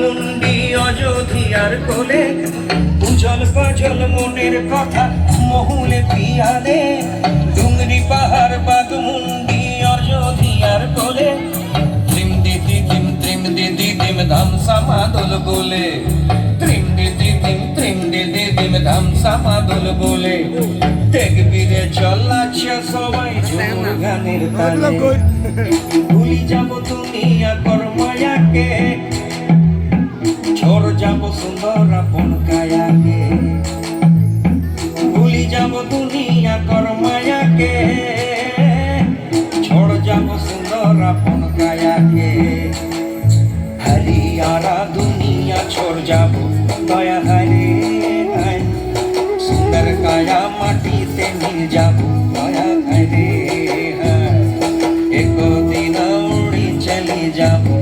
মুন্ডি অযোধিয়ার কোলে। উজল পাজল মনের কথা মহুলে পিয়ালে। ডুংরি পাহাড় বাগমুন্ডি অযোধিয়ার কোলে। ত্রিম দিদি দিম ত্রিম দিদি দিম ধাম সামাদল গোলে ত্রিম দিদি দিম ত্রিম দিদি দিম ধাম সামাদল গোলে দেখবিরে চলাচ্ছে সবাই ঝুমুর গানের তালে। ভুলি যাব তুমি আকর মায়াকে ছোড় যাব সুন্দর আপন কায়াকে। ভুলি যাব দুনিয়া কর মায়াকে। ছোড় যাব সুন্দর আপন কায়াকে। হরিয়ারা দুনিয়া ছোড় যাব, দয়া হরে সুন্দর কায়া মাটিতে মিল যাব, দয়া হরে একদিন উড়ি চলে যাব